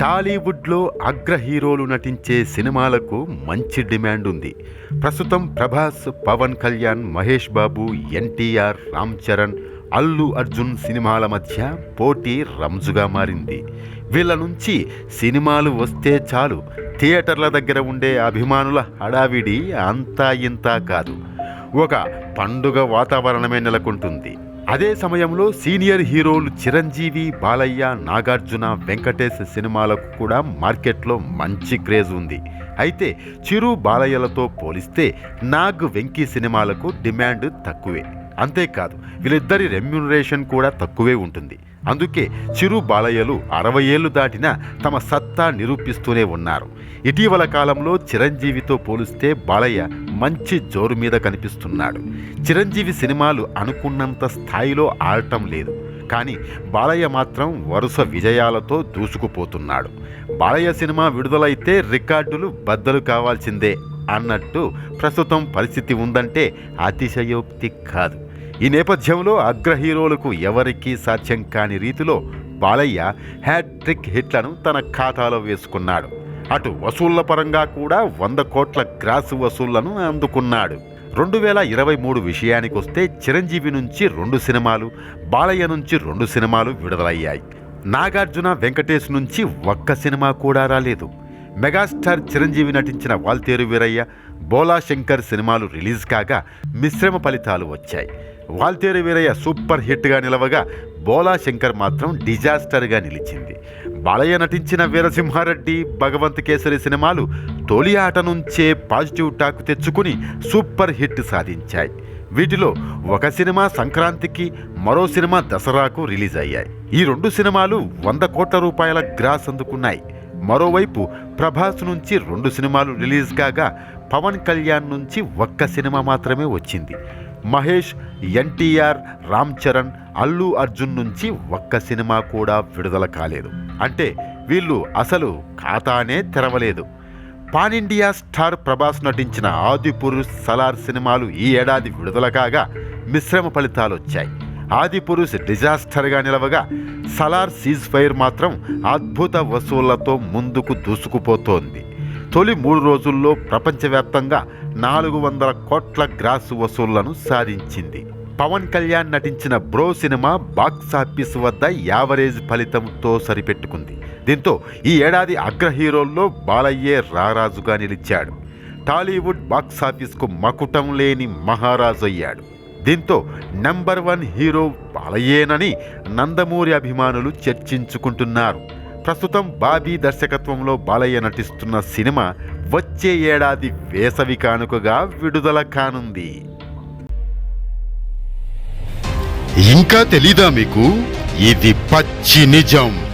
టాలీవుడ్లో అగ్ర హీరోలు నటించే సినిమాలకు మంచి డిమాండ్ ఉంది ప్రస్తుతం ప్రభాస్ పవన్ కళ్యాణ్ మహేష్ బాబు ఎన్టీఆర్ రామ్ చరణ్ అల్లు అర్జున్ సినిమాల మధ్య పోటీ రంజుగా మారింది. వీళ్ళ నుంచి సినిమాలు వస్తే చాలు థియేటర్ల దగ్గర ఉండే అభిమానుల హడావిడి అంతా ఇంతా కాదు. ఒక పండుగ వాతావరణమే నెలకొంటుంది. అదే సమయంలో సీనియర్ హీరోలు చిరంజీవి బాలయ్య నాగార్జున వెంకటేష్ సినిమాలకు కూడా మార్కెట్లో మంచి క్రేజ్ ఉంది. అయితే చిరు బాలయ్యలతో పోలిస్తే నాగ్ వెంకీ సినిమాలకు డిమాండ్ తక్కువే. అంతేకాదు వీళ్ళిద్దరి రెమ్యునరేషన్ కూడా తక్కువే ఉంటుంది. అందుకే చిరు బాలయ్యలు అరవై ఏళ్ళు దాటిన తమ సత్తా నిరూపిస్తూనే ఉన్నారు. ఇటీవల కాలంలో చిరంజీవితో పోలిస్తే బాలయ్య మంచి జోరు మీద కనిపిస్తున్నాడు. చిరంజీవి సినిమాలు అనుకున్నంత స్థాయిలో ఆడటం లేదు. కానీ బాలయ్య మాత్రం వరుస విజయాలతో దూసుకుపోతున్నాడు. బాలయ్య సినిమా విడుదలైతే రికార్డులు బద్దలు కావాల్సిందే అన్నట్టు ప్రస్తుతం పరిస్థితి ఉందంటే అతిశయోక్తి కాదు. ఈ నేపథ్యంలో అగ్ర హీరోలకు ఎవరికీ సాధ్యం కాని రీతిలో బాలయ్య హ్యాట్రిక్ హిట్లను తన ఖాతాలో వేసుకున్నాడు. అటు వసూళ్ళ పరంగా కూడా వంద కోట్ల గ్రాస్ వసూళ్ళను అందుకున్నాడు. రెండు వేల ఇరవై మూడు విషయానికి వస్తే చిరంజీవి నుంచి రెండు సినిమాలు బాలయ్య నుంచి రెండు సినిమాలు విడుదలయ్యాయి. నాగార్జున వెంకటేష్ నుంచి ఒక్క సినిమా కూడా రాలేదు. మెగాస్టార్ చిరంజీవి నటించిన వాల్తేరు వీరయ్య బోలా శంకర్ సినిమాలు రిలీజ్ కాగా మిశ్రమ ఫలితాలు వచ్చాయి. వాల్తేరు వీరయ్య సూపర్ హిట్గా నిలవగా బోలా శంకర్ మాత్రం డిజాస్టర్గా నిలిచింది. బాలయ్య నటించిన వీరసింహారెడ్డి భగవంత్ కేసరి సినిమాలు తొలి ఆట నుంచే పాజిటివ్ టాక్ తెచ్చుకుని సూపర్ హిట్ సాధించాయి. వీటిలో ఒక సినిమా సంక్రాంతికి మరో సినిమా దసరాకు రిలీజ్ అయ్యాయి. ఈ రెండు సినిమాలు వంద కోట్ల రూపాయల గ్రాస్ అందుకున్నాయి. మరోవైపు ప్రభాస్ నుంచి రెండు సినిమాలు రిలీజ్ కాగా పవన్ కళ్యాణ్ నుంచి ఒక్క సినిమా మాత్రమే వచ్చింది. మహేష్ ఎన్టీఆర్ రామ్ చరణ్ అల్లు అర్జున్ నుంచి ఒక్క సినిమా కూడా విడుదల కాలేదు. అంటే వీళ్ళు అసలు ఖాతానే తెరవలేదు. పాన్ ఇండియా స్టార్ ప్రభాస్ నటించిన ఆదిపురుష్ సలార్ సినిమాలు ఈ ఏడాది విడుదల కాగా మిశ్రమ ఫలితాలు వచ్చాయి ఆదిపురుష్ డిజాస్టర్గా నిలవగా సలార్ సీజ్ ఫైర్ మాత్రం అద్భుత వసూళ్ళతో ముందుకు దూసుకుపోతోంది. తొలి మూడు రోజుల్లో ప్రపంచవ్యాప్తంగా నాలుగు వందల కోట్ల గ్రాస్ వసూళ్ళను సాధించింది. పవన్ కళ్యాణ్ నటించిన బ్రో సినిమా బాక్సాఫీస్ వద్ద యావరేజ్ ఫలితంతో సరిపెట్టుకుంది. దీంతో ఈ ఏడాది అగ్ర హీరోల్లో బాలయ్యే రారాజుగా నిలిచాడు. టాలీవుడ్ బాక్సాఫీస్కు మకుటం లేని మహారాజు అయ్యాడు దీంతో నెంబర్ వన్ హీరో బాలయ్యేనని నందమూరి అభిమానులు చర్చించుకుంటున్నారు. ప్రస్తుతం బాబీ దర్శకత్వంలో బాలయ్య నటిస్తున్న సినిమా వచ్చే ఏడాది వేసవి కానుకగా విడుదల కానుంది. ఇంకా తెలీదా మీకు? ఇది పచ్చి నిజం.